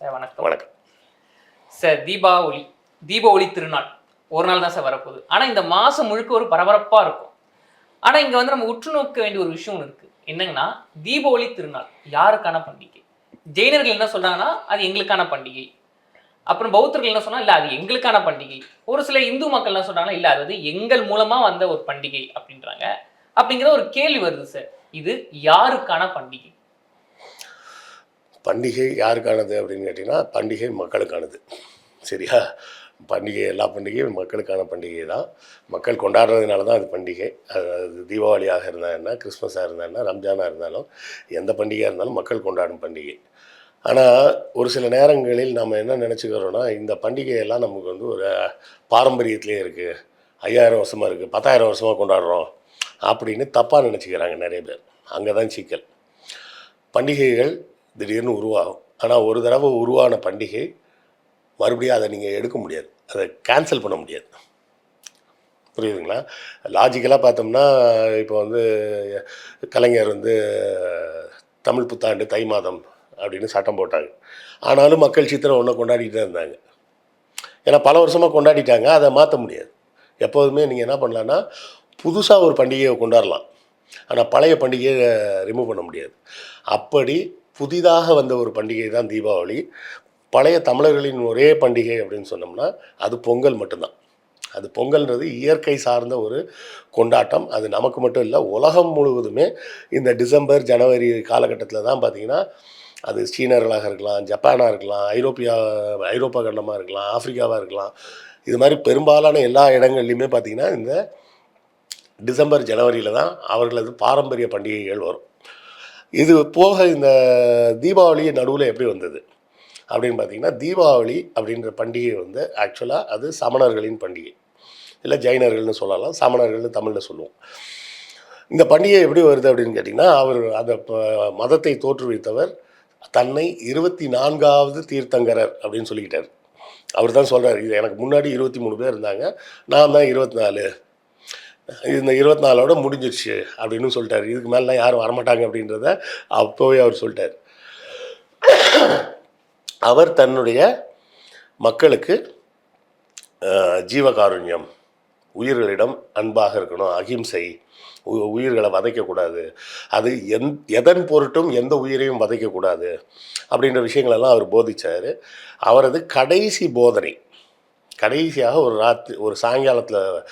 Sir வணக்கம். வணக்கம். Sir Deepavali Deepavali திருநாள். ஒரு நாள் தான் சார் வரப்போகுது. ஆனால் இந்த மாதம் முழுக்க ஒரு பரபரப்பாக இருக்கும். ஆனால் இங்கே வந்து நம்ம உற்று நோக்க வேண்டிய ஒரு விஷயம் ஒன்று இருக்குது என்னங்கன்னா தீபாவளி திருநாள் யாருக்கான பண்டிகை? ஜெயினர்கள் என்ன சொல்கிறாங்கன்னா அது எங்களுக்கான பண்டிகை. அப்புறம் பௌத்தர்கள் என்ன சொன்னா இல்லை அது எங்களுக்கான பண்டிகை. ஒரு சில இந்து மக்கள் என்ன சொல்றாங்கன்னா இல்லை அது வந்து எங்கள் மூலமாக வந்த ஒரு பண்டிகை அப்படின்றாங்க. அப்படிங்கிற ஒரு கேள்வி வருது சார் இது யாருக்கான பண்டிகை? பண்டிகை யாருக்கானது அப்படின்னு கேட்டிங்கன்னா பண்டிகை மக்களுக்கானது. சரியா? பண்டிகை எல்லா பண்டிகையும் மக்களுக்கான பண்டிகை தான். மக்கள் கொண்டாடுறதுனால தான் அது பண்டிகை. அது தீபாவளியாக இருந்தால் என்ன கிறிஸ்மஸாக இருந்தால் என்ன ரம்ஜானாக இருந்தாலும் எந்த பண்டிகையாக இருந்தாலும் மக்கள் கொண்டாடும் பண்டிகை. ஆனால் ஒரு சில நேரங்களில் நம்ம என்ன நினச்சிக்கிறோன்னா இந்த பண்டிகையெல்லாம் நமக்கு வந்து ஒரு பாரம்பரியத்திலே இருக்குது ஐயாயிரம் வருஷமாக இருக்குது பத்தாயிரம் வருஷமாக கொண்டாடுறோம் அப்படின்னு தப்பாக நினச்சிக்கிறாங்க நிறைய பேர். அங்கே தான் சிக்கல். பண்டிகைகள் திடீர்னு உருவாகும். ஆனால் ஒரு தடவை உருவான பண்டிகை மறுபடியும் அதை நீங்கள் எடுக்க முடியாது. அதை கேன்சல் பண்ண முடியாது. புரியுதுங்களா? லாஜிக்கலாக பார்த்தோம்னா இப்போ வந்து கலைஞர் வந்து தமிழ் புத்தாண்டு தை மாதம் அப்படின்னு சட்டம் போட்டாங்க. ஆனாலும் மக்கள் சித்திரை ஒன்றை கொண்டாடிட்டு இருந்தாங்க. ஏன்னா பல வருஷமாக கொண்டாடிட்டாங்க. அதை மாற்ற முடியாது. எப்போதுமே நீங்கள் என்ன பண்ணலான்னா புதுசாக ஒரு பண்டிகையை கொண்டாடலாம். ஆனால் பழைய பண்டிகையை ரிமூவ் பண்ண முடியாது. அப்படி புதிதாக வந்த ஒரு பண்டிகை தான் தீபாவளி. பழைய தமிழர்களின் ஒரே பண்டிகை அப்படின்னு சொன்னோம்னா அது பொங்கல் மட்டும்தான். அது பொங்கல்ன்றது இயற்கை சார்ந்த ஒரு கொண்டாட்டம். அது நமக்கு மட்டும் இல்லை உலகம் முழுவதுமே இந்த டிசம்பர் ஜனவரி காலகட்டத்தில் தான் பார்த்திங்கன்னா அது சீனர்களாக இருக்கலாம் ஜப்பானாக இருக்கலாம் ஐரோப்பியா ஐரோப்பா கண்டமாக இருக்கலாம் ஆப்பிரிக்காவாக இருக்கலாம். இது மாதிரி பெரும்பாலான எல்லா இடங்கள்லையுமே பார்த்திங்கன்னா இந்த டிசம்பர் ஜனவரியில் தான் அவர்களது பாரம்பரிய பண்டிகைகள் வரும். இது போக இந்த தீபாவளி நடுவில் எப்படி வந்தது? அப்படின்னு பார்த்தீங்கன்னா தீபாவளி அப்படின்ற பண்டிகை வந்து ஆக்சுவலாக அது சமணர்களின் பண்டிகை. இல்லை ஜெயினர்கள்னு சொல்லலாம் சமணர்கள்னு தமிழில் சொல்லுவோம். இந்த பண்டிகை எப்படி வருது அப்படின்னு கேட்டிங்கன்னா அவர் அந்த மதத்தை தோற்றுவித்தவர் தன்னை இருபத்தி நான்காவது தீர்த்தங்கரர் அப்படின்னு சொல்லிக்கிட்டார். அவர் தான் சொல்கிறார் இது எனக்கு முன்னாடி இருபத்தி மூணு பேர் இருந்தாங்க நான் தான் இருபத்தி நாலு. இந்த இருபத்தி நாலோட முடிஞ்சிருச்சு அப்படின்னு சொல்லிட்டாரு. இதுக்கு மேலாம் யாரும் வரமாட்டாங்க அப்படின்றத அப்போவே அவர் சொல்லிட்டார். அவர் தன்னுடைய மக்களுக்கு ஜீவகாருண்யம் உயிர்களிடம் அன்பாக இருக்கணும் அகிம்சை உ- உயிர்களை வதைக்கக்கூடாது அது எந் எதன் பொருட்டும் எந்த உயிரையும் வதைக்கக்கூடாது அப்படின்ற விஷயங்களெல்லாம் அவர் போதிச்சார். அவரது கடைசி போதனை கடைசியாக ஒரு ராத்திரி ஒரு சாயங்காலத்தில்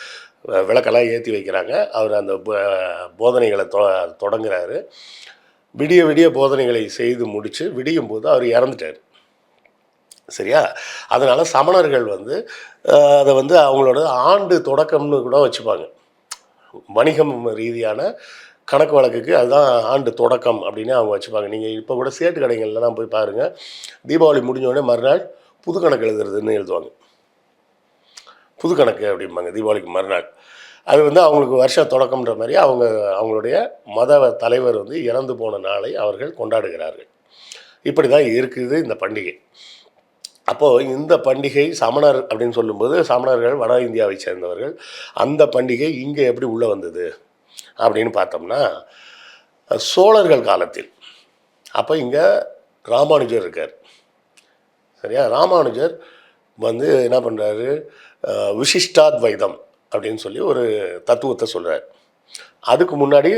விளக்கெல்லாம் ஏற்றி வைக்கிறாங்க. அவர் அந்த போதனைகளை தொ தொடங்குறாரு. விடிய விடிய போதனைகளை செய்து முடித்து விடியும் போது அவர் இறந்துட்டார். சரியா? அதனால் சமணர்கள் வந்து அதை வந்து அவங்களோட ஆண்டு தொடக்கம்னு கூட வச்சுப்பாங்க. வணிகம் ரீதியான கணக்கு வழக்குக்கு அதுதான் ஆண்டு தொடக்கம் அப்படின்னு அவங்க வச்சுப்பாங்க. நீங்கள் இப்போ கூட சேட்டு கடைகள்லாம் போய் பாருங்கள் தீபாவளி முடிஞ்சோடனே மறுநாள் புது கணக்கு எழுதுறதுன்னு எழுதுவாங்க. புது கணக்கு அப்படிம்பாங்க தீபாவளிக்கு மறுநாள். அது வந்து அவங்களுக்கு வருஷ தொடக்கம்ன்ற மாதிரி அவங்க அவங்களுடைய மத தலைவர் வந்து இறந்து போன நாளை அவர்கள் கொண்டாடுகிறார்கள். இப்படி தான் இருக்குது இந்த பண்டிகை. அப்போது இந்த பண்டிகை சமணர் அப்படின்னு சொல்லும்போது சமணர்கள் வட இந்தியாவை சேர்ந்தவர்கள். அந்த பண்டிகை இங்கே எப்படி உள்ளே வந்தது அப்படின்னு பார்த்தோம்னா சோழர்கள் காலத்தில். அப்போ இங்கே ராமானுஜர் இருக்கார். சரியா? ராமானுஜர் வந்து என்ன பண்ணுறாரு விசிஷ்டாத்வைதம் அப்படின்னு சொல்லி ஒரு தத்துவத்தை சொல்கிறார் அதுக்கு முன்னாடி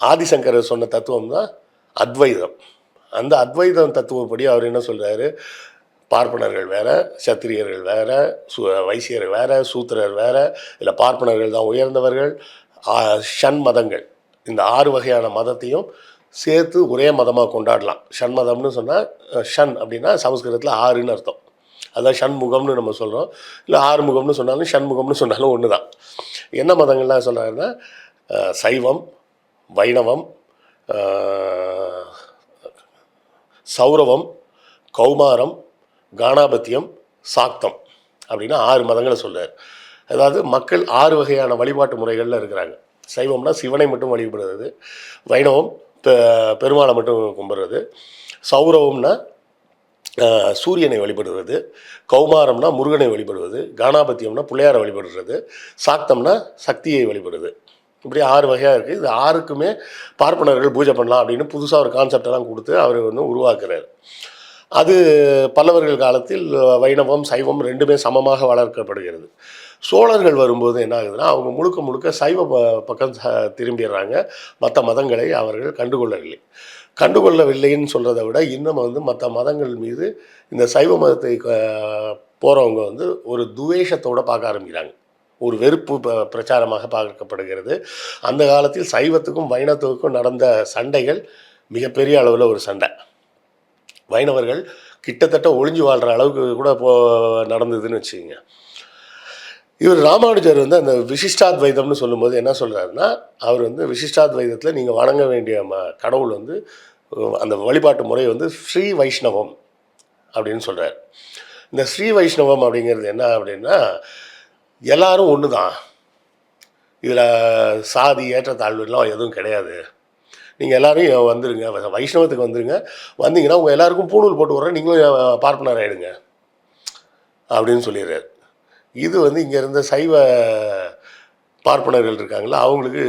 ஆதிசங்கரர் சொன்ன தத்துவம் தான் அத்வைதம். அந்த அத்வைதம் தத்துவப்படி அவர் என்ன சொல்கிறாரு பார்ப்பனர்கள் வேற சத்திரியர்கள் வேற சு வைசியர் வேற சூத்திரர் வேற இல்லை பார்ப்பனர்கள் தான் உயர்ந்தவர்கள் ஷண் மதங்கள். இந்த ஆறு வகையான மதத்தையும் சேர்த்து ஒரே மதமாக கொண்டாடலாம். ஷண்மதம்னு சொன்னால் ஷண் அப்படின்னா சமஸ்கிருதத்தில் ஆறுன்னு அர்த்தம். அதான் ஷண்முகம்னு நம்ம சொல்கிறோம் இல்லை ஆறுமுகம்னு சொன்னாலும் ஷண்முகம்னு சொன்னாலும் ஒன்று தான் என்ன மதங்கள்லாம் சொல்கிறாருன்னா சைவம் வைணவம் சௌரவம் கௌமாரம் கானாபத்தியம் சாக்தம் அப்படின்னு ஆறு மதங்களை சொல்கிறார் அதாவது மக்கள் ஆறு வகையான வழிபாட்டு முறைகளில் இருக்கிறாங்க. சைவம்னா சிவனை மட்டும் வழிபடுறது வைணவம் பெ- பெருமாளை மட்டும் கும்பிட்றது சௌரவம்னா சூரியனை வழிபடுவது கௌமாரம்னா முருகனை வழிபடுவது கானாபத்தியம்னா பிள்ளையாரை வழிபடுறது சாக்தம்னா சக்தியை வழிபடுறது. இப்படி ஆறு வகையாக இருக்குது இது ஆறுக்குமே பார்ப்பனர்கள் பூஜை பண்ணலாம் அப்படின்னு புதுசாக ஒரு கான்செப்டெல்லாம் கொடுத்து அவர் வந்து உருவாக்குறாரு. அது பல்லவர்கள் காலத்தில் வைணவம் சைவம் ரெண்டுமே சமமாக வளர்க்கப்படுகிறது. சோழர்கள் வரும்போது என்ன ஆகுதுன்னா அவங்க முழுக்க முழுக்க சைவ ப- பக்கம் ச- திரும்பிடுறாங்க. மற்ற மதங்களை அவர்கள் கண்டுகொள்ளவில்லை. கண்டுகொள்ளவில்லைன்னு சொல்கிறத விட இன்னும் வந்து மற்ற மதங்கள் மீது இந்த சைவ மதத்தை போகிறவங்க வந்து ஒரு துவேஷத்தோடு பார்க்க ஆரம்பிக்கிறாங்க. ஒரு வெறுப்பு ப- பிரச்சாரமாக பார்க்கப்படுகிறது. அந்த காலத்தில் சைவத்துக்கும் வைணவத்துக்கும் நடந்த சண்டைகள் மிகப்பெரிய அளவில் ஒரு சண்டை. வைணவர்கள் கிட்டத்தட்ட ஒளிஞ்சு வாழ்கிற அளவுக்கு கூட போ நடந்ததுன்னு வச்சுக்கோங்க. இவர் ராமானுஜர் வந்து அந்த விசிஷ்டாத்வைதம்னு சொல்லும்போது என்ன சொல்கிறாருன்னா அவர் வந்து விசிஷ்டாத்வைதத்தில் நீங்கள் வணங்க வேண்டிய ம கடவுள் வந்து அந்த வழிபாட்டு முறை வந்து ஸ்ரீ வைஷ்ணவம் அப்படின்னு சொல்கிறார் இந்த ஸ்ரீ வைஷ்ணவம் அப்படிங்கிறது என்ன அப்படின்னா எல்லாரும் ஒன்று தான் இதில் சாதி ஏற்றத்தாழ்வுலாம் எதுவும் கிடையாது. நீங்கள் எல்லோரும் வந்துடுங்க வைஷ்ணவத்துக்கு வந்துடுங்க வந்தீங்கன்னா உங்கள் எல்லாருக்கும் பூணூல் போட்டு விட்றேன் நீங்களும் பார்ப்பனர் ஆகிடுங்க அப்படின்னு சொல்லிடுறாரு. இது வந்து இங்கே இருந்த சைவ பார்ப்பனர்கள் இருக்காங்களா அவங்களுக்கு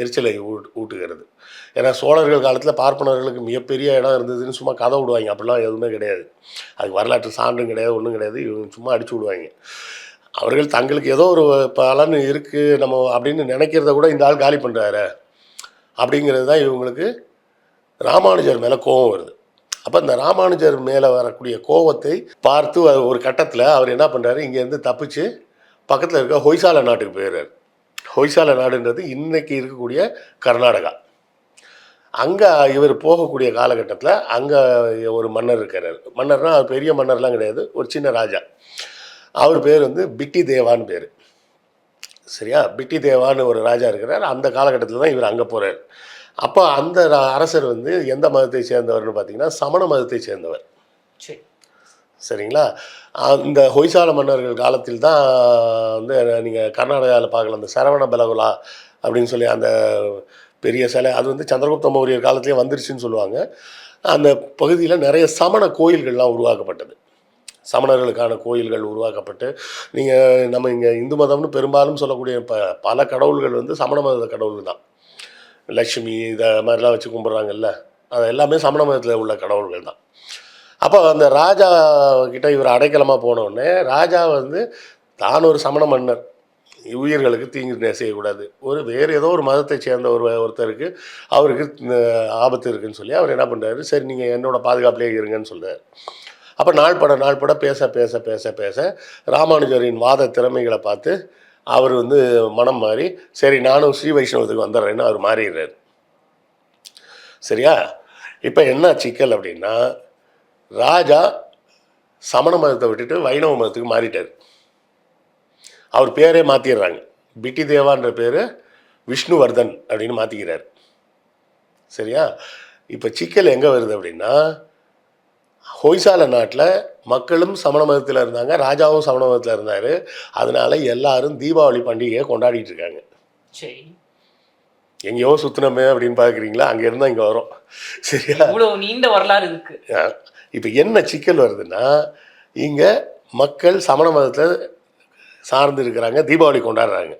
எரிச்சலை ஊட் ஊட்டுகிறது. ஏன்னா சோழர்கள் காலத்தில் பார்ப்பனர்களுக்கு மிகப்பெரிய இடம் இருந்ததுன்னு சும்மா கதை விடுவாங்க. அப்படிலாம் எதுவுமே கிடையாது. அதுக்கு வரலாற்று சான்றும் கிடையாது ஒன்றும் கிடையாது. இவங்க சும்மா அடிச்சு விடுவாங்க. அவர்கள் தங்களுக்கு ஏதோ ஒரு பலன் இருக்குது நம்ம அப்படின்னு நினைக்கிறத கூட இந்த ஆள் காலி பண்ணுறாரு அப்படிங்கிறது தான் இவங்களுக்கு ராமானுஜர் மேலே கோபம் வருது. அப்போ இந்த ராமானுஜர் மேலே வரக்கூடிய கோபத்தை பார்த்து ஒரு கட்டத்தில் அவர் என்ன பண்ணுறாரு இங்கேருந்து தப்பிச்சு பக்கத்தில் இருக்க ஹொய்சால நாட்டுக்கு போயிடுறாரு. ஹொய்சால நாடுன்றது இன்றைக்கி இருக்கக்கூடிய கர்நாடகா. அங்கே இவர் போகக்கூடிய காலகட்டத்தில் அங்கே ஒரு மன்னர் இருக்கிறார் மன்னர்னா பெரிய மன்னர்லாம் கிடையாது. ஒரு சின்ன ராஜா. அவர் பேர் வந்து பிட்டி தேவான்னு பேர். சரியா? பிட்டி தேவான்னு ஒரு ராஜா இருக்கிறார். அந்த காலகட்டத்தில் தான் இவர் அங்கே போகிறார் அப்போ அந்த அரசர் வந்து எந்த மதத்தை சேர்ந்தவர்னு பார்த்தீங்கன்னா சமண மதத்தை சேர்ந்தவர். சரி. சரிங்களா? அந்த ஹொய்சால மன்னர்கள் காலத்தில் தான் வந்து நீங்கள் கர்நாடகாவில் பார்க்கலாம் அந்த சரவண பலகுலா அப்படின்னு சொல்லி அந்த பெரிய சிலை அது வந்து சந்திரகுப்த மௌரியர் காலத்துலேயே வந்துருச்சுன்னு சொல்லுவாங்க. அந்த பகுதியில் நிறைய சமண கோயில்கள்லாம் உருவாக்கப்பட்டது. சமணர்களுக்கான கோயில்கள் உருவாக்கப்பட்டு நீங்கள் நம்ம இங்கே இந்து மதம்னு பெரும்பாலும் சொல்லக்கூடிய ப பல கடவுள்கள் வந்து சமண மத கடவுள் தான். லக்ஷ்மி இதை மாதிரிலாம் வச்சு கும்பிட்றாங்கல்ல. அது எல்லாமே சமண மதத்தில் உள்ள கடவுள்கள் தான். அப்போ அந்த ராஜா கிட்ட இவர் அடைக்கலமாக போனோடனே ராஜா வந்து தான் ஒரு சமண மன்னர். உயிர்களுக்கு தீங்கு நே- செய்யக்கூடாது. ஒரு வேறு ஏதோ ஒரு மதத்தை சேர்ந்த ஒரு ஒருத்தருக்கு அவருக்கு ஆபத்து இருக்குன்னு சொல்லி அவர் என்ன பண்ணுறாரு சரி நீங்கள் என்னோடய பாதுகாப்புலேயே இருங்கன்னு சொல்கிறார் அப்போ நாள்பட நாள்பட பேச பேச பேச பேச ராமானுஜரின் வாத திறமைகளை பார்த்து அவர் வந்து மனம் மாறி சரி நானும் ஸ்ரீ வைஷ்ணவத்துக்கு வந்துடுறேன்னு அவர் மாறிடுறாரு. சரியா? இப்போ என்ன சிக்கல் அப்படின்னா ராஜா சமண மதத்தை விட்டுட்டு வைணவ மதத்துக்கு மாறிட்டார். அவர் பேரே மாற்றிடுறாங்க பிட்டி தேவான்ற பேர் விஷ்ணுவர்தன் அப்படின்னு மாற்றிக்கிறார் சரியா? இப்போ சிக்கல் எங்கே வருது அப்படின்னா ஹொய்சால நாட்டில் மக்களும் சமண மதத்தில் இருந்தாங்க ராஜாவும் சமண மதத்தில் இருந்தார். அதனால எல்லாரும் தீபாவளி பண்டிகையை கொண்டாடிட்டு இருக்காங்க. சரி. எங்கேயோ சுற்றினமே அப்படின்னு பார்க்குறீங்களா? அங்கே இருந்தால் இங்கே வரும். சரியா? இவ்வளவு நீண்ட வரலாறு இருக்கு இப்போ என்ன சிக்கல் வருதுன்னா இங்கே மக்கள் சமண மதத்தை சார்ந்து இருக்கிறாங்க தீபாவளி கொண்டாடுறாங்க.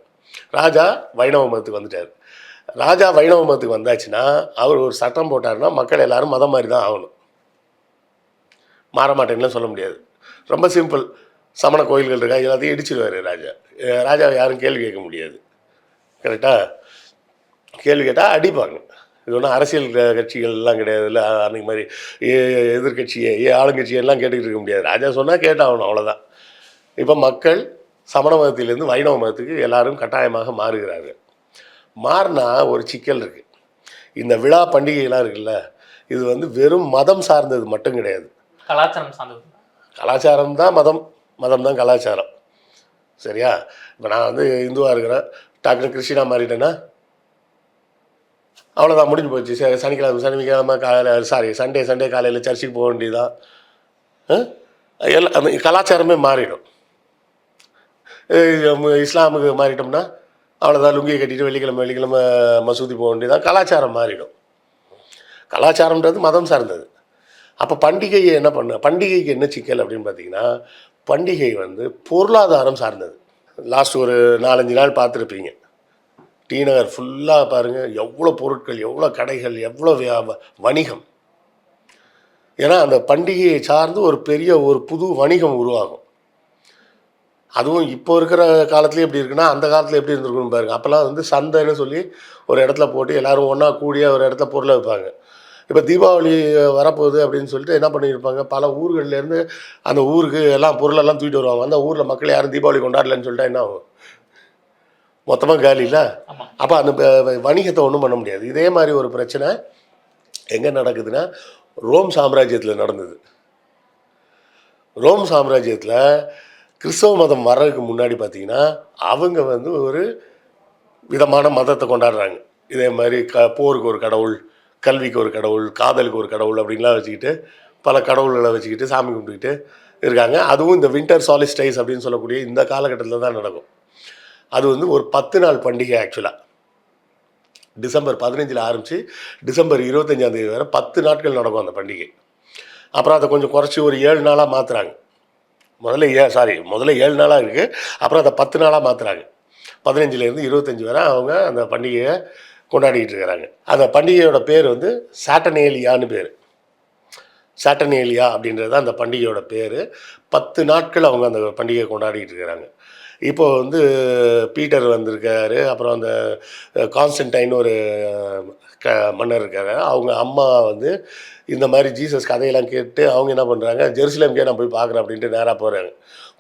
ராஜா வைணவ மதத்துக்கு வந்துட்டார். ராஜா வைணவ மதத்துக்கு வந்தாச்சுன்னா அவர் ஒரு சட்டம் போட்டாருன்னா மக்கள் எல்லாரும் மதம் மாதிரி தான் ஆகணும். மாற மாட்டேன்னுலாம் சொல்ல முடியாது. ரொம்ப சிம்பிள். சமண கோயில்கள் இருக்கா எல்லாத்தையும் இடிச்சிடுவார் ராஜா. ராஜாவை யாரும் கேள்வி கேட்க முடியாது. கரெக்டாக கேள்வி கேட்டால் அடிப்பாங்க. இது ஒன்றும் அரசியல் க- கிடையாது. கிடையாதுல்ல அன்னைக்கு மாதிரி ஏ எதிர்கட்சியை ஏ ஆளுங்கட்சியெல்லாம் கேட்டுக்கிட்டு இருக்க முடியாது. ராஜா சொன்னால் கேட்டாகணும் அவ்வளோதான் இப்போ மக்கள் சமண மதத்திலேருந்து வைணவ மதத்துக்கு எல்லாரும் கட்டாயமாக மாறுகிறார்கள். மாறினா ஒரு சிக்கல் இருக்குது இந்த விழா பண்டிகைலாம் இருக்குல்ல இது வந்து வெறும் மதம் சார்ந்தது மட்டும் கிடையாது. கலாச்சாரம் சார்ந்தது. கலாச்சாரம் தான் மதம். மதம் தான் கலாச்சாரம். சரியா? இப்போ நான் வந்து இந்துவாக இருக்கிறேன். டாக்டர் கிறிஸ்டினா மாறிட்டேன்னா? அவ்வளோதான் முடிஞ்சு போச்சு. சரி சனிக்கிழமை சனிக்கிழமை காலையில் சாரி சண்டே சண்டே காலையில் சர்ச்சுக்கு போக வேண்டியதான் எல்லாம் அந்த கலாச்சாரமே மாறிடும். இஸ்லாமுக்கு மாறிட்டோம்னா அவ்வளோதான் லுங்கியை கட்டிட்டு வெள்ளிக்கிழமை வெள்ளிக்கிழமை மசூதி போக வேண்டியதான் கலாச்சாரம் மாறிடும். கலாச்சாரம்ன்றது மதம் சார்ந்தது. அப்போ பண்டிகையை என்ன பண்ண பண்டிகைக்கு என்ன சிக்கல் அப்படின்னு பார்த்தீங்கன்னா பண்டிகை வந்து பொருளாதாரம் சார்ந்தது. லாஸ்ட் ஒரு நாலஞ்சு நாள் பார்த்துருப்பீங்க. டி நகர் ஃபுல்லாக பாருங்கள் எவ்வளோ பொருட்கள் எவ்வளோ கடைகள் எவ்வளோ வியா வணிகம். ஏன்னா அந்த பண்டிகையை சார்ந்து ஒரு பெரிய ஒரு புது வணிகம் உருவாகும். அதுவும் இப்போ இருக்கிற காலத்துலேயே எப்படி இருக்குன்னா அந்த காலத்தில் எப்படி இருந்திருக்குன்னு பாருங்கள் அப்போல்லாம் வந்து சந்தைன்னு சொல்லி ஒரு இடத்துல போட்டு எல்லோரும் ஒன்றா கூடிய ஒரு இடத்துல பொருளை வைப்பாங்க இப்போ தீபாவளி வரப்போகுது அப்படின்னு சொல்லிட்டு என்ன பண்ணியிருப்பாங்க? பல ஊர்கள்லேருந்து அந்த ஊருக்கு எல்லாம் பொருளெல்லாம் தூக்கிட்டு வருவாங்க. அந்த ஊரில் மக்கள் யாரும் தீபாவளி கொண்டாடலன்னு சொல்லிட்டா என்ன ஆகும்? மொத்தமாக காலி இல்லை? அப்போ அந்த வணிகத்தை ஒன்றும் பண்ண முடியாது. இதே மாதிரி ஒரு பிரச்சனை எங்கே நடக்குதுன்னா ரோம் சாம்ராஜ்யத்தில் நடந்தது. ரோம் சாம்ராஜ்யத்தில் கிறிஸ்தவ மதம் வர்றதுக்கு முன்னாடி பார்த்தீங்கன்னா அவங்க வந்து ஒரு விதமான மதத்தை கொண்டாடுறாங்க. இதே மாதிரி க போருக்கு ஒரு கடவுள் கல்விக்கு ஒரு கடவுள் காதலுக்கு ஒரு கடவுள் அப்படின்லாம் வச்சுக்கிட்டு பல கடவுள்களை வச்சுக்கிட்டு சாமி கும்பிட்டுக்கிட்டு இருக்காங்க. அதுவும் இந்த வின்டர் சாலிஸ்டைஸ் அப்படின்னு சொல்லக்கூடிய இந்த காலகட்டத்தில் தான் நடக்கும். அது வந்து ஒரு பத்து நாள் பண்டிகை ஆக்சுவலாக டிசம்பர் பதினஞ்சில் ஆரம்பித்து டிசம்பர் இருபத்தஞ்சாம் தேதி வரை பத்து நாட்கள் நடக்கும் அந்த பண்டிகை. அப்புறம் அதை கொஞ்சம் குறைச்சி ஒரு ஏழு நாளாக மாற்றுறாங்க முதல்ல ஏ சாரி முதல்ல ஏழு நாளாக இருக்குது அப்புறம் அதை பத்து நாளாக மாற்றுறாங்க பதினஞ்சுலேருந்து இருபத்தஞ்சி வரை அவங்க அந்த பண்டிகையை கொண்டாடிக்கிட்டு இருக்கிறாங்க அந்த பண்டிகையோட பேர் வந்து சாட்டனேலியான்னு பேர். சாட்டனேலியா அப்படின்றது தான் அந்த பண்டிகையோட பேர். பத்து நாட்கள் அவங்க அந்த பண்டிகையை கொண்டாடிக்கிட்டு இருக்கிறாங்க இப்போ வந்து பீட்டர் வந்திருக்காரு அப்புறம் அந்த கான்ஸ்டன்டைன் ஒரு க மன்னர் இருக்காரு. அவங்க அம்மா வந்து இந்த மாதிரி ஜீசஸ் கதையெல்லாம் கேட்டு அவங்க என்ன பண்ணுறாங்க ஜெருசலேம்கே நான் போய் பார்க்குறேன் அப்படின்ட்டு நேராக போகிறாங்க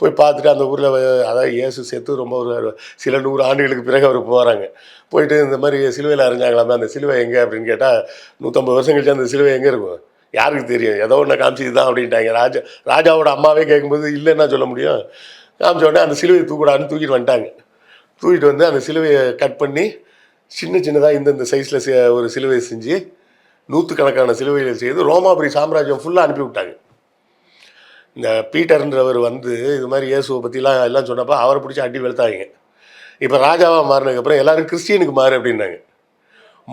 போய் பார்த்துட்டு அந்த ஊரில் அதாவது இயேசு செத்து ரொம்ப ஒரு சில நூறு ஆண்டுகளுக்கு பிறகு அவர் போகிறாங்க போயிட்டு இந்த மாதிரி சிலுவையில் அறிஞ்சாங்களாமே அந்த சிலுவை எங்கே அப்படின்னு கேட்டால் நூற்றம்பது வருஷம் கழிச்சு அந்த சிலுவை எங்கே இருக்கும்? யாருக்கு தெரியும்? ஏதோ ஒன்று காமிச்சு தான் அப்படின்ட்டாங்க. ராஜா ராஜாவோட அம்மாவே கேட்கும்போது இல்லைன்னா சொல்ல முடியும். காமிச்ச உடனே அந்த சிலுவையை தூக்கூடாதுன்னு தூக்கிட்டு வந்துட்டாங்க. தூக்கிட்டு வந்து அந்த சிலுவையை கட் பண்ணி சின்ன சின்னதாக இந்தந்த சைஸில் ஒரு சிலுவையை செஞ்சு நூற்றுக்கணக்கான சிலுவைகளை செய்து ரோமாபுரி சாம்ராஜ்யம் ஃபுல்லாக அனுப்பி விட்டாங்க இந்த பீட்டர்ன்றவர் வந்து இது மாதிரி இயேசுவை பற்றிலாம் எல்லாம் சொன்னப்போ அவரை பிடிச்சி அடி வெளுத்தாங்க. இப்போ ராஜாவாக மாறினதுக்கப்புறம் எல்லாரும் கிறிஸ்டியனுக்கு மாறு அப்படின்னாங்க.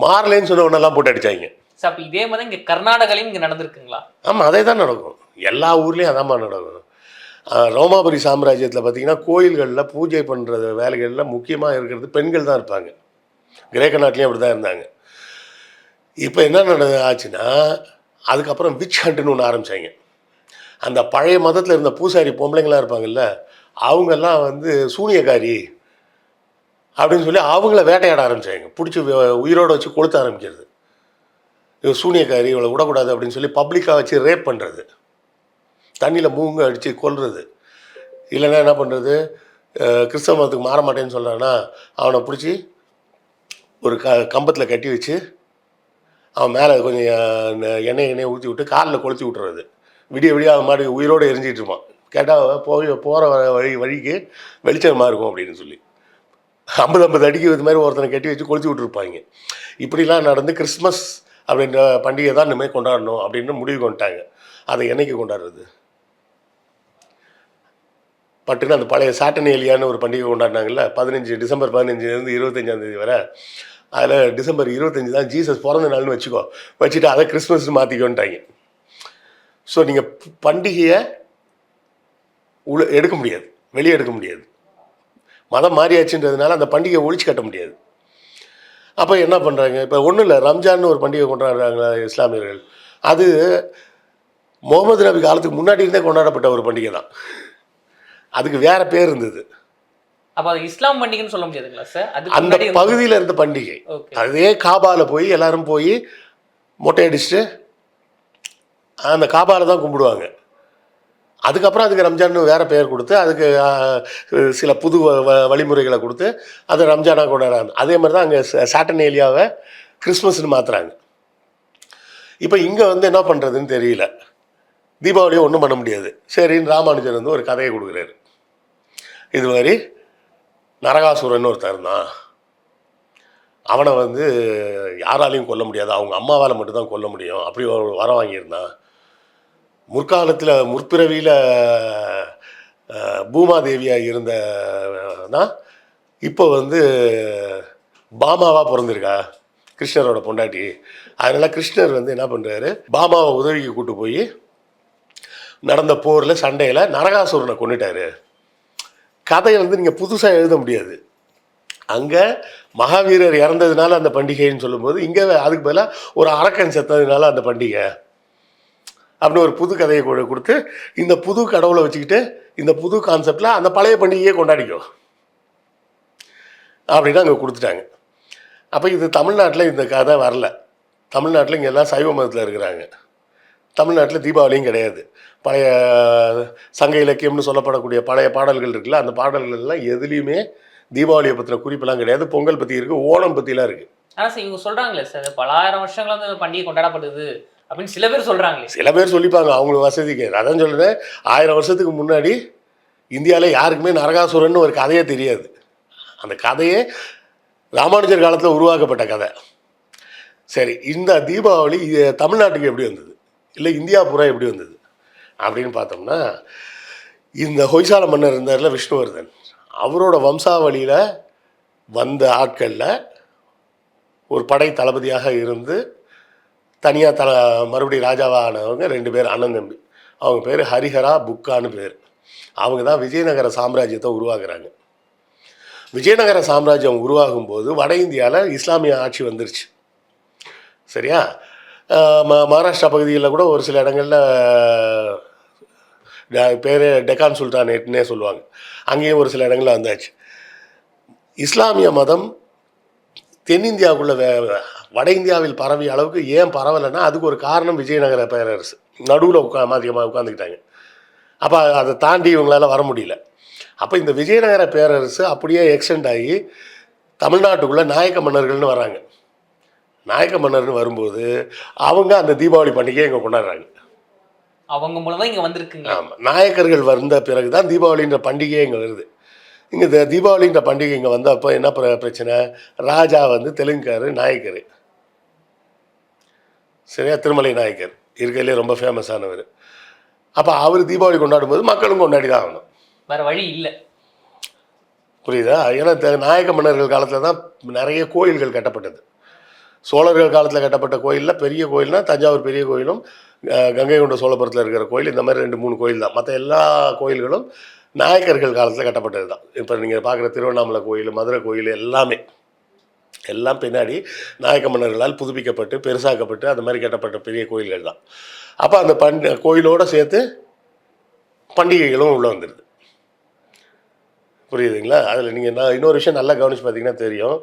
மாறலேன்னு சொன்ன உடனெல்லாம் போட்டு அடித்தாங்க சார் அப்ப இதே மாதிரி இங்க கர்நாடகாலையும் இங்க நடந்திருக்குங்களா? ஆமாம் அதே தான் நடக்கும். எல்லா ஊர்லேயும் அதாம்மா நடக்கும். ரோமாபுரி சாம்ராஜ்யத்தில் பார்த்தீங்கன்னா கோயில்களில் பூஜை பண்ணுற வேலைகளில் முக்கியமாக இருக்கிறது பெண்கள் தான் இருப்பாங்க. கிரேக்க நாட்டிலையும் அப்படி தான் இருந்தாங்க. இப்போ என்ன நடந்தது ஆச்சுன்னா அதுக்கப்புறம் விச் ஹண்ட்னு ஒன்று ஆரம்பித்தாங்க அந்த பழைய மதத்தில் இருந்த பூசாரி பொம்பளைங்களாம் இருப்பாங்கல்ல அவங்கெல்லாம் வந்து சூனியக்காரி அப்படின்னு சொல்லி அவங்கள வேட்டையாட ஆரம்பிச்சாங்க. பிடிச்சி உயிரோட வச்சு கொளுத்த ஆரம்பிக்கிறது. இவள் சூனியக்காரி இவளை விடக்கூடாது அப்படின்னு சொல்லி பப்ளிக்காக வச்சு ரேப் பண்ணுறது தண்ணியில் மூங்க அடித்து கொல்றது. இல்லைன்னா என்ன பண்ணுறது கிறிஸ்தவ மதத்துக்கு மாற மாட்டேன்னு சொல்கிறான்னா அவனை பிடிச்சி ஒரு க கம்பத்தில் கட்டி வச்சு அவன் மேலே கொஞ்சம் எண்ணெய் எண்ணெய் ஊற்றி விட்டு காலில் கொளுத்தி விட்டுறது. விடிய விடிய அவன் மாதிரி உயிரோடு எரிஞ்சிட்டு இருப்பான். கேட்டால் போய் போகிற வழி வழிக்கு வெளிச்சமாக இருக்கும் அப்படின்னு சொல்லி. ஐம்பது ஐம்பது அடிக்கு இது மாதிரி ஒருத்தனை கட்டி வச்சு கொளுத்தி விட்டுருப்பாங்க. இப்படிலாம் நடந்து கிறிஸ்மஸ் அப்படின்ற பண்டிகை தான் இனிமேல் கொண்டாடணும் அப்படின்னு முடிவு கொண்டாங்க அதை என்னைக்கு கொண்டாடுறது? பட்டுன்னு அந்த பழைய சாட்டனேலியான்னு ஒரு பண்டிகை கொண்டாடினாங்கல்ல பதினஞ்சு டிசம்பர் பதினஞ்சுலேருந்து இருபத்தஞ்சாந்தேதி வரை. அதில் டிசம்பர் இருபத்தஞ்சி தான் ஜீசஸ் பிறந்த நாள்னு வச்சுக்கோ. வச்சுட்டு அதை கிறிஸ்மஸ் மாற்றிக்கோன்ட்டாங்க ஸோ நீங்கள் பண்டிகையை உள்ள எடுக்க முடியாது. வெளியே எடுக்க முடியாது. மதம் மாறியாச்சுன்றதுனால அந்த பண்டிகையை ஒழிச்சு கட்ட முடியாது. அப்போ என்ன பண்ணுறாங்க இப்போ ஒன்றும் இல்லை. ரம்ஜான்னு ஒரு பண்டிகை கொண்டாடுறாங்களா இஸ்லாமியர்கள். அது முகமது நபி காலத்துக்கு முன்னாடி இருந்தே கொண்டாடப்பட்ட ஒரு பண்டிகை தான் அதுக்கு வேற பேர் இருந்தது. அப்ப அது இஸ்லாம் பண்டிகைன்னு சொல்ல முடியாதுங்களா சார் அந்த பகுதியில் இருந்த பண்டிகை. அதே காபால போய் எல்லாரும் போய் மொட்டை அடிச்சுட்டு அந்த காபால தான் கும்பிடுவாங்க. அதுக்கப்புறம் அதுக்கு ரம்ஜான் வேற பெயர் கொடுத்து அதுக்கு சில புது வழிமுறைகளை கொடுத்து அதை ரம்ஜானாக கொண்டாடுறாங்க. அதே மாதிரி தான் அங்கே சாட்டனேலியாவை கிறிஸ்மஸ்னு மாற்றுறாங்க இப்போ இங்கே வந்து என்ன பண்ணுறதுன்னு தெரியல. தீபாவளியை ஒன்றும் பண்ண முடியாது. சரின்னு ராமானுஜர் வந்து ஒரு கதையை கொடுக்குறாரு. இது மாதிரி நரகாசுரன் ஒருத்தர் இருந்தான். அவனை வந்து யாராலையும் கொல்ல முடியாது. அவங்க அம்மாவால் மட்டும்தான் கொல்ல முடியும். அப்படி ஒரு வர வாங்கியிருந்தான். முற்காலத்தில் முற்பிறவியில் பூமாதேவியாக இருந்தனா இப்போ வந்து பாமாவாக பிறந்திருக்கா? கிருஷ்ணரோட பொண்டாட்டி. அதனால் கிருஷ்ணர் வந்து என்ன பண்ணுறாரு பாமாவை உதவிக்கு கூட்டு போய் நடந்த போரில் சண்டையில் நரகாசுரனை கொண்டுட்டாரு கதையை வந்து நீங்கள் புதுசாக எழுத முடியாது. அங்கே மகாவீரர் இறந்ததுனால அந்த பண்டிகைன்னு சொல்லும்போது இங்கே அதுக்கு பதிலாக ஒரு அரக்கன் செத்ததுனால அந்த பண்டிகை. அப்படின்னு ஒரு புது கதையை கொடு- கொடுத்து இந்த புது கடவுளை வச்சுக்கிட்டு இந்த புது கான்செப்டில் அந்த பழைய பண்டிகையே கொண்டாடிக்கோ. அப்படின்னு அங்கே கொடுத்துட்டாங்க. அப்போ இது தமிழ்நாட்டில் இந்த கதை வரல. தமிழ்நாட்டில் இங்கே எல்லாம் சைவ மதத்தில் இருக்கிறாங்க. தமிழ்நாட்டில் தீபாவளியும் கிடையாது. பழைய சங்க இலக்கியம்னு சொல்லப்படக்கூடிய பழைய பாடல்கள் இருக்குல்ல அந்த பாடல்கள் எல்லாம் எதுலேயுமே தீபாவளியை பற்றின குறிப்பெல்லாம் கிடையாது. பொங்கல் பற்றி இருக்குது ஓணம் பற்றிலாம் இருக்குது ஆனா சார் இவங்க சொல்றாங்களே சார் பல ஆயிரம் வருஷங்களா வந்து பண்டிகை கொண்டாடப்படுது அப்படின்னு சில பேர் சொல்றாங்களே. சில பேர் சொல்லிப்பாங்க அவங்களுக்கு வசதிக்கு அதான் சொல்கிறேன் ஆயிரம் வருஷத்துக்கு முன்னாடி இந்தியாவில் யாருக்குமே நரகாசுரன்னு ஒரு கதையே தெரியாது. அந்த கதையே ராமானுஜர் காலத்தில் உருவாக்கப்பட்ட கதை. சரி இந்த தீபாவளி தமிழ்நாட்டுக்கு எப்படி வந்தது? இல்லை இந்தியா பூரா எப்படி வந்தது? அப்படின்னு பார்த்தோம்னா இந்த ஹொய்சால மன்னர் இருந்தார்ல விஷ்ணுவர்தன். அவரோட வம்சாவளியில் வந்த ஆட்களில் ஒரு படை தளபதியாக இருந்து தனியாக தல மறுபடியும் ராஜாவானவங்க ரெண்டு பேர் அண்ணன் தம்பி. அவங்க பேர் ஹரிஹரா புக்கான்னு பேர். அவங்க தான் விஜயநகர சாம்ராஜ்யத்தை உருவாக்குறாங்க. விஜயநகர சாம்ராஜ்யம் உருவாகும் போது வட இந்தியாவில் இஸ்லாமிய ஆட்சி வந்துருச்சு. சரியா? மகாராஷ்டிரா பகுதிகளில் கூட ஒரு சில இடங்களில் பேர் டெக்கான் சுல்தானேட்னே சொல்லுவாங்க. அங்கேயும் ஒரு சில இடங்களில் வந்தாச்சு. இஸ்லாமிய மதம் தென்னிந்தியாவுக்குள்ள வே வட இந்தியாவில் பரவிய அளவுக்கு ஏன் பரவலைன்னா அதுக்கு ஒரு காரணம் விஜயநகர பேரரசு. நடுவில் உட்கா அதிகமாக உட்காந்துக்கிட்டாங்க அப்போ அதை தாண்டி இவங்களால வர முடியல. அப்போ இந்த விஜயநகர பேரரசு அப்படியே எக்ஸ்டெண்ட் ஆகி தமிழ்நாட்டுக்குள்ளே நாயக்க மன்னர்கள்னு வராங்க நாயக்க மன்னர்னு வரும்போது அவங்க அந்த தீபாவளி பண்டிகையை இங்கே கொண்டாடுறாங்க. அவங்க மூலமா இங்க வந்திருக்குங்க. ஆமாம் நாயக்கர்கள் வந்த பிறகு தான் தீபாவளின்ற பண்டிகையே இங்கே வருது. இங்கே இந்த தீபாவளின்ற பண்டிகை இங்கே வந்தப்போ என்ன பிர- பிரச்சனை? ராஜா வந்து தெலுங்குக்காரு நாயக்கர். சரியா? திருமலை நாயக்கர். இருக்கிறதுலே ரொம்ப ஃபேமஸானவர் அப்போ அவர் தீபாவளி கொண்டாடும் போது மக்களும் கொண்டாடி தான் ஆகணும். வேற வழி இல்ல. புரியுதா? ஏன்னா நாயக்க மன்னர்கள் காலத்தில் தான் நிறைய கோயில்கள் கட்டப்பட்டது. சோழர்கள் காலத்தில் கட்டப்பட்ட கோயிலில் பெரிய கோயில்னா தஞ்சாவூர் பெரிய கோயிலும் கங்கை கொண்ட சோழபுரத்தில் இருக்கிற கோயில் இந்த மாதிரி ரெண்டு மூணு கோயில் தான். மற்ற எல்லா கோயில்களும் நாயக்கர்கள் காலத்தில் கட்டப்பட்டது தான். இப்போ நீங்கள் பார்க்குற திருவண்ணாமலை கோயில் மதுரை கோயில் எல்லாமே எல்லாம் பின்னாடி நாயக்க மன்னர்களால் புதுப்பிக்கப்பட்டு பெருசாக்கப்பட்டு அந்த மாதிரி கட்டப்பட்ட பெரிய கோயில்கள் தான். அப்போ அந்த பண் கோயிலோடு சேர்த்து பண்டிகைகளும் உள்ளே வந்துடுது புரியுதுங்களா? அதில் நீங்கள் நான் இன்னொரு விஷயம் நல்லா கவனிச்சு பார்த்தீங்கன்னா தெரியும்.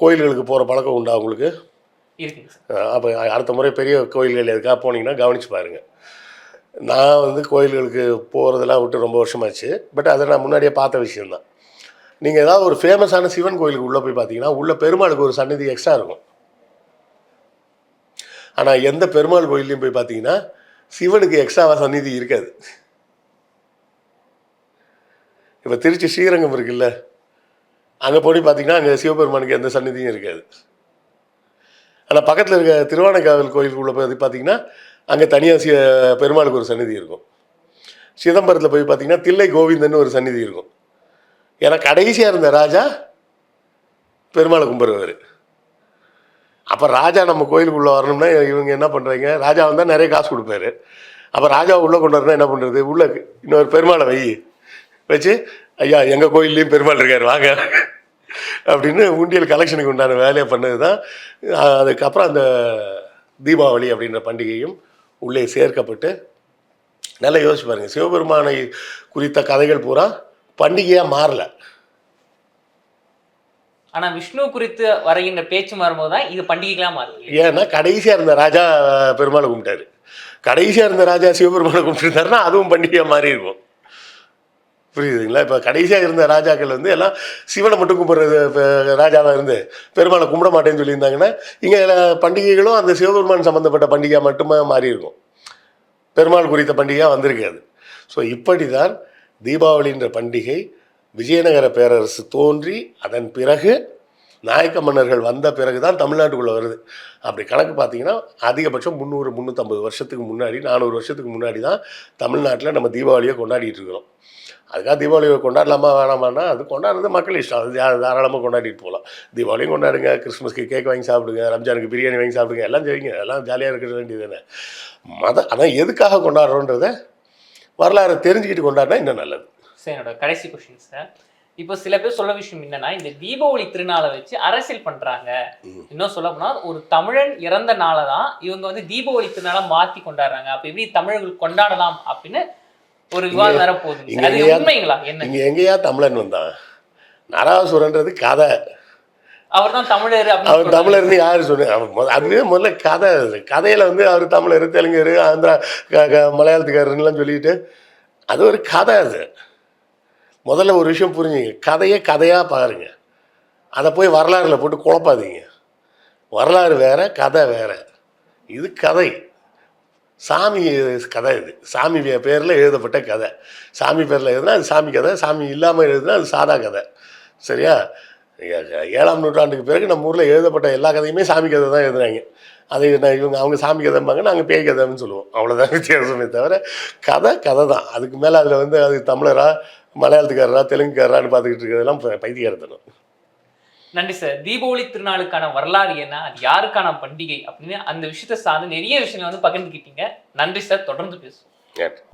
கோயில்களுக்கு போகிற பழக்கம் உண்டா உங்களுக்கு? அப்போ அடுத்த முறை பெரிய கோயில்கள் எதுக்காக போனீங்கன்னா கவனிச்சு பாருங்கள் நான் வந்து கோயில்களுக்கு போகிறதெல்லாம் விட்டு ரொம்ப வருஷமாச்சு. பட் அதை நான் முன்னாடியே பார்த்த விஷயம்தான். நீங்கள் ஏதாவது ஒரு ஃபேமஸான சிவன் கோயிலுக்கு உள்ளே போய் பார்த்தீங்கன்னா உள்ள பெருமாளுக்கு ஒரு சன்னதி எக்ஸ்ட்ரா இருக்கும். ஆனால் எந்த பெருமாள் கோயில்லையும் போய் பார்த்தீங்கன்னா சிவனுக்கு எக்ஸ்ட்ராவாக சந்நிதி இருக்காது. இப்போ திருச்சி ஸ்ரீரங்கம் இருக்குல்ல? அங்கே போய் பார்த்தீங்கன்னா அங்கே சிவபெருமானுக்கு எந்த சந்நிதியும் இருக்காது. ஆனால் பக்கத்தில் இருக்க திருவானைக்காவல் கோயிலுக்குள்ளே போய் பார்த்தீங்கன்னா அங்கே தனியாக சி பெருமாளுக்கு ஒரு சந்நிதி இருக்கும். சிதம்பரத்தில் போய் பார்த்தீங்கன்னா தில்லை கோவிந்தன் ஒரு சந்நிதி இருக்கும். ஏன்னா கடைசியாக இருந்த ராஜா பெருமாளை கும்பிடுவார். அப்போ ராஜா நம்ம கோயிலுக்குள்ளே வரணும்னா இவங்க என்ன பண்ணுறாங்க ராஜா வந்தால் நிறைய காசு கொடுப்பாரு. அப்போ ராஜா உள்ளே கொண்டு வரணும் என்ன பண்ணுறது உள்ளே இன்னொரு பெருமாளை வை. வச்சு ஐயா எங்கள் கோயில்லையும் பெருமாள் இருக்கார் வாங்க. அப்படின்னு உண்டியல் கலெக்ஷனுக்கு உண்டான வேலையை பண்ணது தான் அதுக்கப்புறம் அந்த தீபாவளி அப்படின்ற பண்டிகையும் உள்ளே சேர்க்கப்பட்டு நல்லா யோசிச்சு பாருங்க. சிவபெருமானை குறித்த கதைகள் பூரா பண்டிகையாக மாறல. ஆனா விஷ்ணு குறித்து வருகின்ற பேச்சு மாறும்போது தான் இது பண்டிகைகளா மாறுது ஏன்னா கடைசியாக இருந்த ராஜா பெருமாளை கும்பிட்டாரு. கடைசியாக இருந்த ராஜா சிவபெருமானை கும்பிட்டுருந்தாருன்னா அதுவும் பண்டிகையாக மாறி இருக்கும் புரியுதுங்களா? இப்போ கடைசியாக இருந்த ராஜாக்கள் வந்து எல்லாம் சிவனை மட்டும் கும்பிட்றது ராஜாவாக இருந்து பெருமாளை கும்பிட மாட்டேன்னு சொல்லியிருந்தாங்கன்னா இங்கே பண்டிகைகளும் அந்த சிவபெருமான் சம்மந்தப்பட்ட பண்டிகையாக மட்டுமே மாறி இருக்கும். பெருமாள் குறித்த பண்டிகையாக வந்திருக்காது. ஸோ இப்படி தான் தீபாவளின்ற பண்டிகை விஜயநகர பேரரசு தோன்றி அதன் பிறகு நாயக்க மன்னர்கள் வந்த பிறகு தான் தமிழ்நாட்டுக்குள்ளே வருது. அப்படி கணக்கு பார்த்தீங்கன்னா அதிகபட்சம் முந்நூறு முந்நூற்றம்பது வருஷத்துக்கு முன்னாடி நானூறு வருஷத்துக்கு முன்னாடி தான் தமிழ்நாட்டில் நம்ம தீபாவளியை கொண்டாடிட்டு இருக்கிறோம். அதுக்காக தீபாவளியை கொண்டாடலாமா வேணாமான்னா அது கொண்டாடுறது மக்கள் இஷ்டம். அது தாராளமாக கொண்டாடிட்டு போகலாம் தீபாவளியும் கொண்டாடுங்க கிறிஸ்மஸ்க்கு கேக் வாங்கி சாப்பிடுங்க ரம்ஜானுக்கு பிரியாணி வாங்கி சாப்பிடுங்க எல்லாம் செய்யுங்க எல்லாம் ஜாலியாக இருக்க வேண்டியது தானே மத ஆனால் எதுக்காக கொண்டாடுறோன்றத வரலாறு தெரிஞ்சுக்கிட்டு கொண்டாடினா இன்னும் நல்லது. சார் என்னோட கடைசி கொஸ்டின் சார் இப்போ சில பேர் சொல்ல விஷயம் என்னன்னா இந்த தீபாவளி திருநாளை வச்சு அரசியல் பண்றாங்க. இன்னும் சொல்ல போனா ஒரு தமிழன் இறந்த நாளை தான் இவங்க வந்து தீபாவளி திருநாளை மாத்தி கொண்டாடுறாங்க. அப்ப எப்படி தமிழர்கள் கொண்டாடலாம் அப்படின்னு ஒரு விவாதம் வர போகுது இங்க அது உண்மைங்களா? என்ன? இங்கே எங்கேயா தமிழன் வந்தான். நரகாசுரன்றது கதை. அவர் தான் தமிழர் அவர் தமிழர்னு யார் முத- அதுவே முதல்ல கதை. கதையில் வந்து அவர் தமிழர் தெலுங்கர் ஆந்திரா மலையாளத்துக்காரன்லாம் சொல்லிட்டு அது ஒரு கதை அது. முதல்ல ஒரு விஷயம் புரிஞ்சுங்க. கதையை கதையாக பாருங்க. அதை போய் வரலாறுல போட்டு குழப்பாதீங்க. வரலாறு வேற கதை வேற. இது கதை. சாமி கதை இது. சாமி பேரில் எழுதப்பட்ட கதை. சாமி பேரில் எழுதுனா அது சாமி கதை சாமி இல்லாமல் எழுதுனா அது சாதா கதை. சரியா? ஏழாம் நூற்றாண்டுக்கு பிறகு நம்ம ஊரில் எழுதப்பட்ட எல்லா கதையுமே சாமி கதை தான் எழுதுறாங்க. அதை நான் இவங்க அவங்க சாமி கதைம்பாங்க நாங்கள் பேய் கதைன்னு சொல்லுவோம். அவ்வளோதான் வித்தியாசமே தவிர கதை கதை தான். அதுக்கு மேலே அதில் வந்து அது தமிழரா மலையாளத்துக்காரரா தெலுங்குக்காரரான்னு பார்த்துக்கிட்டு இருக்கிறதெல்லாம் ப- பைத்தியக்காரத்தனம். நன்றி சார். தீபாவளி திருநாளுக்கான வரலாறு என்ன? அது யாருக்கான பண்டிகை? அப்படின்னு அந்த விஷயத்தை சார்ந்து நிறைய விஷயங்களை வந்து பகிர்ந்துக்கிட்டீங்க நன்றி சார். தொடர்ந்து பேசுவோம்.